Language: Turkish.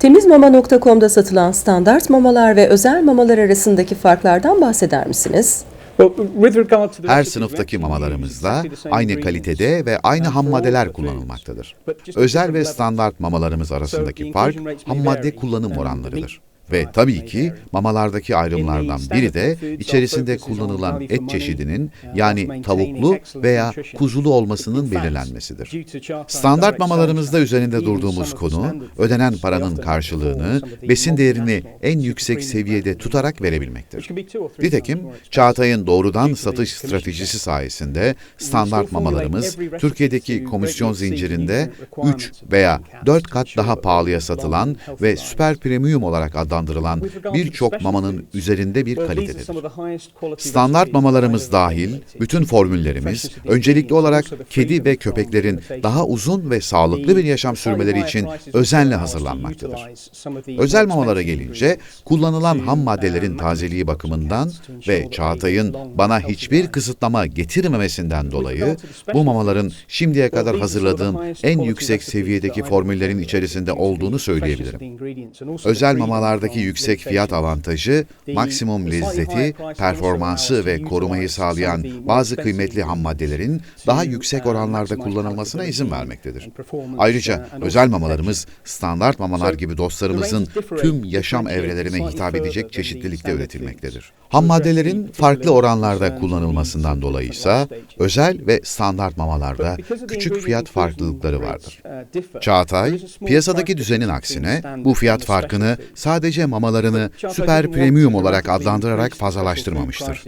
Temizmama.com'da satılan standart mamalar ve özel mamalar arasındaki farklardan bahseder misiniz? Her sınıftaki mamalarımızda aynı kalitede ve aynı ham maddeler kullanılmaktadır. Özel ve standart mamalarımız arasındaki fark ham madde kullanım oranlarıdır. Ve tabii ki mamalardaki ayrımlardan biri de içerisinde kullanılan et çeşidinin yani tavuklu veya kuzulu olmasının belirlenmesidir. Standart mamalarımızda üzerinde durduğumuz konu, ödenen paranın karşılığını, besin değerini en yüksek seviyede tutarak verebilmektir. Nitekim Çağatay'ın doğrudan satış stratejisi sayesinde standart mamalarımız Türkiye'deki komisyon zincirinde 3 veya 4 kat daha pahalıya satılan ve süper premium olarak adlandırılan birçok mamanın üzerinde bir kalitededir. Standart mamalarımız dahil bütün formüllerimiz öncelikli olarak kedi ve köpeklerin daha uzun ve sağlıklı bir yaşam sürmeleri için özenle hazırlanmaktadır. Özel mamalara gelince kullanılan ham maddelerin tazeliği bakımından ve Çağatay'ın bana hiçbir kısıtlama getirmemesinden dolayı bu mamaların şimdiye kadar hazırladığım en yüksek seviyedeki formüllerin içerisinde olduğunu söyleyebilirim. Özel mamalardaki yüksek fiyat avantajı, maksimum lezzeti, performansı ve korumayı sağlayan bazı kıymetli ham maddelerin daha yüksek oranlarda kullanılmasına izin vermektedir. Ayrıca özel mamalarımız standart mamalar gibi dostlarımızın tüm yaşam evrelerine hitap edecek çeşitlilikte üretilmektedir. Ham maddelerin farklı oranlarda kullanılmasından dolayı ise özel ve standart mamalarda küçük fiyat farklılıkları vardır. Çağatay, piyasadaki düzenin aksine bu fiyat farkını sadece mamalarını süper premium olarak adlandırarak fazlalaştırmamıştır.